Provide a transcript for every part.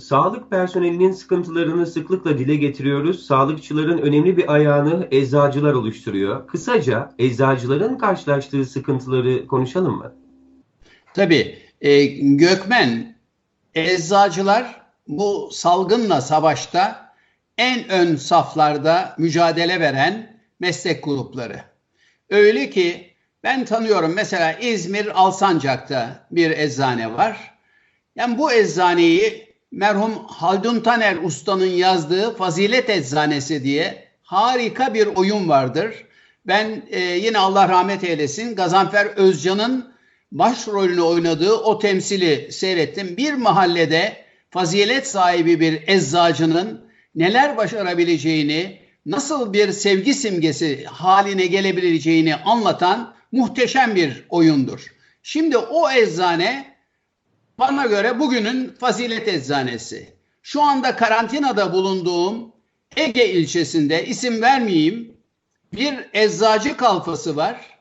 Sağlık personelinin sıkıntılarını sıklıkla dile getiriyoruz. Sağlıkçıların önemli bir ayağını eczacılar oluşturuyor. Kısaca eczacıların karşılaştığı sıkıntıları konuşalım mı? Tabii. E, Gökmen, eczacılar bu salgınla savaşta en ön saflarda mücadele veren meslek grupları. Öyle ki ben tanıyorum mesela İzmir Alsancak'ta bir eczane var. Yani bu eczaneyi merhum Haldun Taner Usta'nın yazdığı Fazilet Eczanesi diye harika bir oyun vardır. Ben e, yine Allah rahmet eylesin Gazanfer Özcan'ın başrolünü oynadığı o temsili seyrettim. Bir mahallede fazilet sahibi bir eczacının neler başarabileceğini, nasıl bir sevgi simgesi haline gelebileceğini anlatan muhteşem bir oyundur. Şimdi o eczane bana göre bugünün fazilet eczanesi. Şu anda karantinada bulunduğum Ege ilçesinde isim vermeyeyim bir eczacı kalfası var.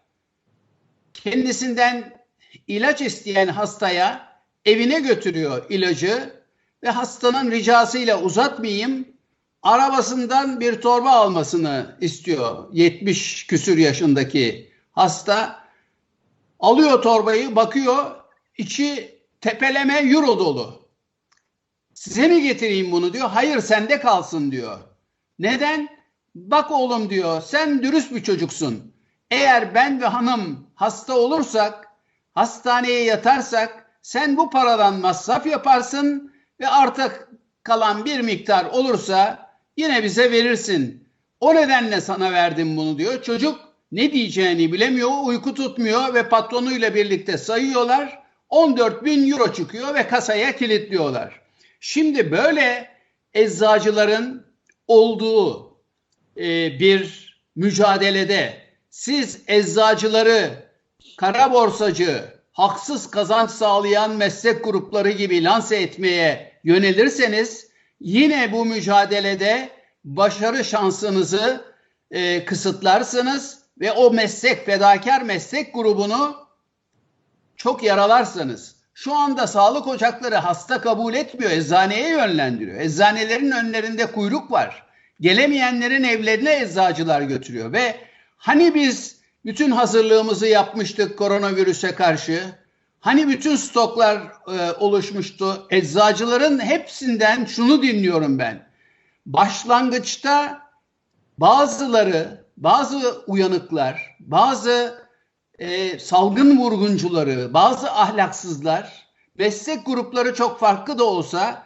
Kendisinden ilaç isteyen hastaya evine götürüyor ilacı ve hastanın ricasıyla uzatmayayım arabasından bir torba almasını istiyor 70 küsür yaşındaki hasta. Alıyor torbayı bakıyor içi tepeleme euro dolu. Size mi getireyim bunu diyor. Hayır sende kalsın diyor. Neden? Bak oğlum diyor sen dürüst bir çocuksun. Eğer ben ve hanım hasta olursak, hastaneye yatarsak sen bu paradan masraf yaparsın ve artık kalan bir miktar olursa yine bize verirsin. O nedenle sana verdim bunu diyor. Çocuk ne diyeceğini bilemiyor, uyku tutmuyor ve patronuyla birlikte sayıyorlar. 14 bin euro çıkıyor ve kasaya kilitliyorlar. Şimdi böyle eczacıların olduğu e, bir mücadelede siz eczacıları kara borsacı, haksız kazanç sağlayan meslek grupları gibi lanse etmeye yönelirseniz yine bu mücadelede başarı şansınızı e, kısıtlarsınız ve o meslek fedakar meslek grubunu çok yaralarsanız şu anda sağlık ocakları hasta kabul etmiyor, eczaneye yönlendiriyor. Eczanelerin önlerinde kuyruk var. Gelemeyenlerin evlerine eczacılar götürüyor ve hani biz bütün hazırlığımızı yapmıştık koronavirüse karşı. Hani bütün stoklar e, oluşmuştu. Eczacıların hepsinden şunu dinliyorum ben. Başlangıçta bazıları, bazı uyanıklar, bazı e, salgın vurguncuları, bazı ahlaksızlar, meslek grupları çok farklı da olsa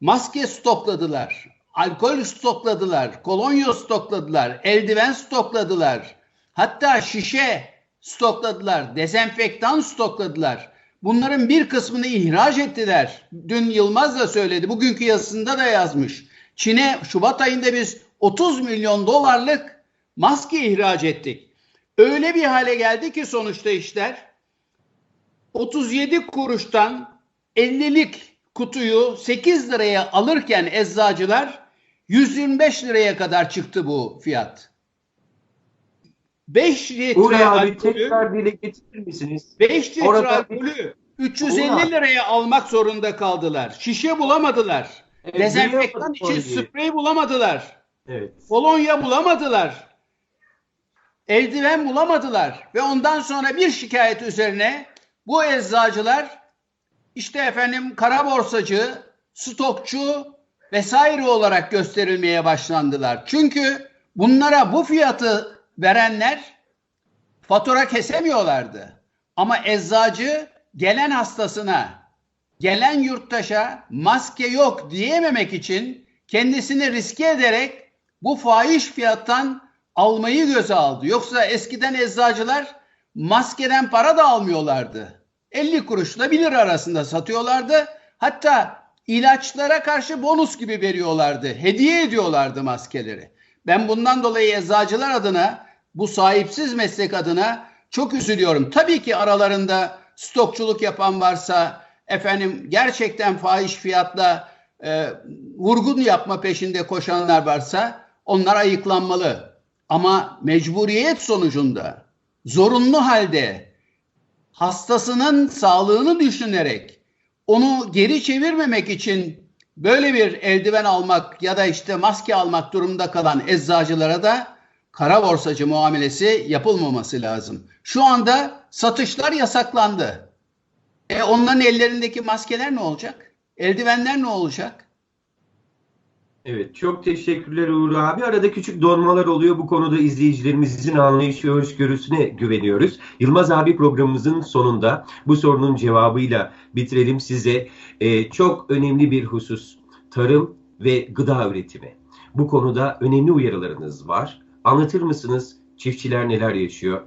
maske stokladılar, alkol stokladılar, kolonya stokladılar, eldiven stokladılar, hatta şişe stokladılar, dezenfektan stokladılar. Bunların bir kısmını ihraç ettiler. Dün Yılmaz da söyledi, bugünkü yazısında da yazmış. Çin'e Şubat ayında biz 30 milyon dolarlık maske ihraç ettik. Öyle bir hale geldi ki sonuçta işler 37 kuruştan 50'lik kutuyu 8 liraya alırken eczacılar 125 liraya kadar çıktı bu fiyat. 5 litre Buraya alkolü, tekrar dile getirir misiniz? 5 litre Orada- alkolü 350 Ulan. liraya almak zorunda kaldılar. Şişe bulamadılar. Evet, Dezenfektan için sprey bulamadılar. Evet. Kolonya bulamadılar. Eldiven bulamadılar. Ve ondan sonra bir şikayet üzerine bu eczacılar işte efendim kara borsacı, stokçu vesaire olarak gösterilmeye başlandılar. Çünkü bunlara bu fiyatı verenler fatura kesemiyorlardı. Ama eczacı gelen hastasına, gelen yurttaşa maske yok diyememek için kendisini riske ederek bu fahiş fiyattan almayı göze aldı. Yoksa eskiden eczacılar maskeden para da almıyorlardı. 50 kuruşla 1 lira arasında satıyorlardı. Hatta ilaçlara karşı bonus gibi veriyorlardı. Hediye ediyorlardı maskeleri. Ben bundan dolayı eczacılar adına bu sahipsiz meslek adına çok üzülüyorum. Tabii ki aralarında stokçuluk yapan varsa efendim gerçekten fahiş fiyatla e, vurgun yapma peşinde koşanlar varsa onlar ayıklanmalı. Ama mecburiyet sonucunda zorunlu halde hastasının sağlığını düşünerek onu geri çevirmemek için böyle bir eldiven almak ya da işte maske almak durumunda kalan eczacılara da kara borsacı muamelesi yapılmaması lazım. Şu anda satışlar yasaklandı. E onların ellerindeki maskeler ne olacak? Eldivenler ne olacak? Evet, çok teşekkürler Uğur abi. Arada küçük donmalar oluyor. Bu konuda izleyicilerimizin anlayış ve hoşgörüsüne güveniyoruz. Yılmaz abi programımızın sonunda bu sorunun cevabıyla bitirelim size. Ee, çok önemli bir husus. Tarım ve gıda üretimi. Bu konuda önemli uyarılarınız var. Anlatır mısınız çiftçiler neler yaşıyor?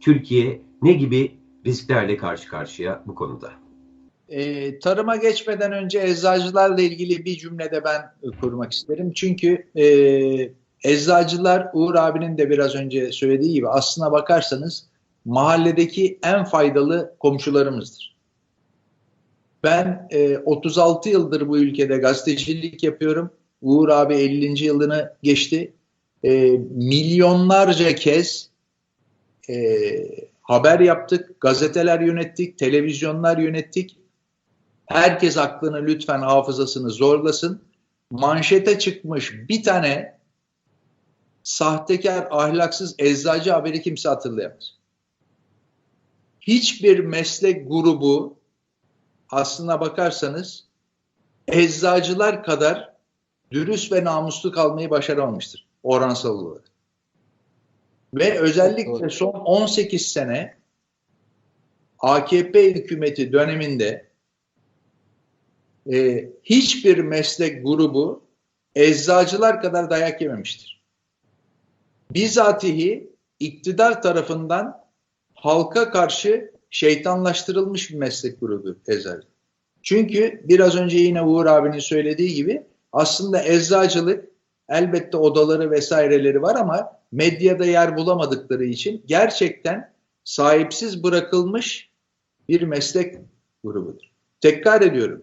Türkiye ne gibi risklerle karşı karşıya bu konuda? E, tarıma geçmeden önce eczacılarla ilgili bir cümlede ben kurmak isterim. Çünkü e, eczacılar Uğur abinin de biraz önce söylediği gibi aslına bakarsanız mahalledeki en faydalı komşularımızdır. Ben e, 36 yıldır bu ülkede gazetecilik yapıyorum. Uğur abi 50. yılını geçti. E, milyonlarca kez e, haber yaptık, gazeteler yönettik, televizyonlar yönettik. Herkes aklını lütfen hafızasını zorlasın. Manşete çıkmış bir tane sahtekar, ahlaksız eczacı haberi kimse hatırlayamaz. Hiçbir meslek grubu aslına bakarsanız eczacılar kadar dürüst ve namuslu kalmayı başaramamıştır oransal olarak. Ve özellikle son 18 sene AKP hükümeti döneminde e, hiçbir meslek grubu eczacılar kadar dayak yememiştir. Bizatihi iktidar tarafından halka karşı şeytanlaştırılmış bir meslek grubu eczacı. Çünkü biraz önce yine Uğur abinin söylediği gibi aslında eczacılık elbette odaları vesaireleri var ama medyada yer bulamadıkları için gerçekten sahipsiz bırakılmış bir meslek grubudur. Tekrar ediyorum.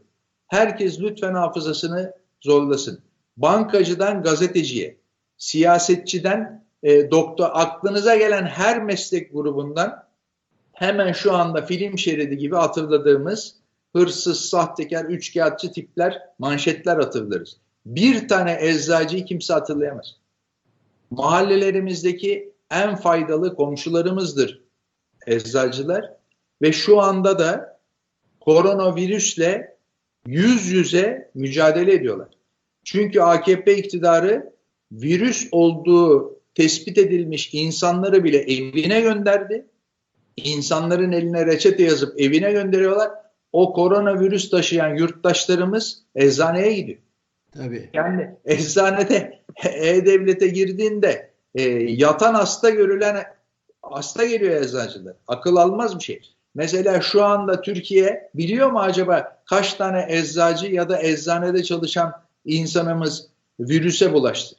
Herkes lütfen hafızasını zorlasın. Bankacıdan gazeteciye, siyasetçiden e, doktor, aklınıza gelen her meslek grubundan hemen şu anda film şeridi gibi hatırladığımız hırsız, sahtekar, üçkağıtçı tipler, manşetler hatırlarız. Bir tane eczacıyı kimse hatırlayamaz. Mahallelerimizdeki en faydalı komşularımızdır eczacılar ve şu anda da koronavirüsle yüz yüze mücadele ediyorlar. Çünkü AKP iktidarı virüs olduğu tespit edilmiş insanları bile evine gönderdi. İnsanların eline reçete yazıp evine gönderiyorlar. O koronavirüs taşıyan yurttaşlarımız eczaneye gidiyor. Tabii. Yani eczanede E-Devlet'e girdiğinde e, yatan hasta görülen hasta geliyor eczacılar. Akıl almaz bir şey. Mesela şu anda Türkiye biliyor mu acaba kaç tane eczacı ya da eczanede çalışan insanımız virüse bulaştı?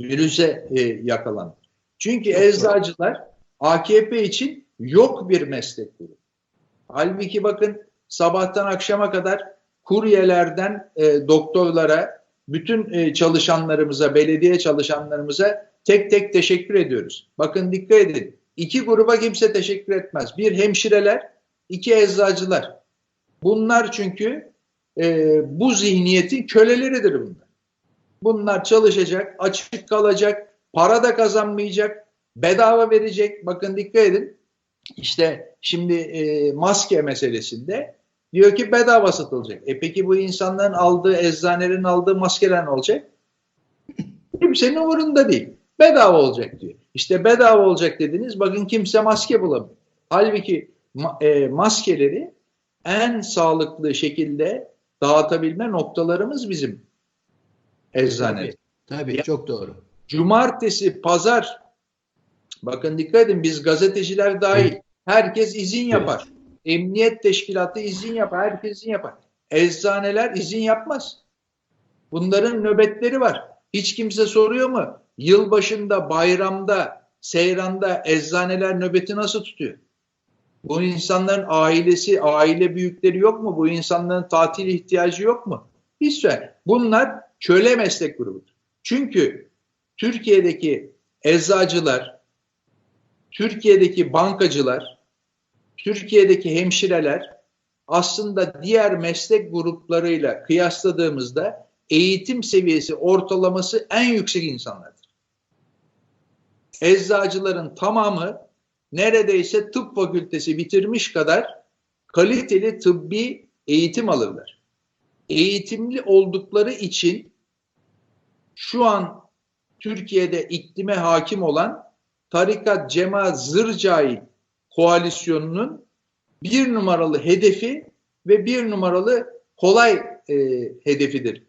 Virüse e, yakalandı. Çünkü yok, eczacılar AKP için yok bir meslek grubu. Halbuki bakın sabahtan akşama kadar kuryelerden e, doktorlara, bütün e, çalışanlarımıza, belediye çalışanlarımıza tek tek teşekkür ediyoruz. Bakın dikkat edin. İki gruba kimse teşekkür etmez. Bir hemşireler, iki eczacılar. Bunlar çünkü e, bu zihniyetin köleleridir bunlar. Bunlar çalışacak, açık kalacak, para da kazanmayacak, bedava verecek. Bakın dikkat edin. İşte şimdi e, maske meselesinde diyor ki bedava satılacak. E peki bu insanların aldığı, eczanelerin aldığı maskeler ne olacak? Kimsenin umurunda değil. Bedava olacak diyor. İşte bedava olacak dediniz. Bakın kimse maske bulamıyor. Halbuki e, maskeleri en sağlıklı şekilde dağıtabilme noktalarımız bizim eczane. Tabii, tabii çok doğru. Cumartesi, pazar bakın dikkat edin biz gazeteciler dahil herkes izin yapar. Evet. Emniyet teşkilatı izin yapar. Herkes izin yapar. Eczaneler izin yapmaz. Bunların nöbetleri var. Hiç kimse soruyor mu? Yılbaşında, bayramda, seyranda eczaneler nöbeti nasıl tutuyor? Bu insanların ailesi, aile büyükleri yok mu? Bu insanların tatil ihtiyacı yok mu? Hiç şey. Bunlar köle meslek grubudur. Çünkü Türkiye'deki eczacılar, Türkiye'deki bankacılar, Türkiye'deki hemşireler aslında diğer meslek gruplarıyla kıyasladığımızda eğitim seviyesi ortalaması en yüksek insanlardır. Eczacıların tamamı neredeyse tıp fakültesi bitirmiş kadar kaliteli tıbbi eğitim alırlar. Eğitimli oldukları için şu an Türkiye'de iklime hakim olan tarikat, cemaat, zırcahil koalisyonunun bir numaralı hedefi ve bir numaralı kolay e, hedefidir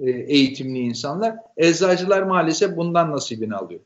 e, eğitimli insanlar. Eczacılar maalesef bundan nasibini alıyor.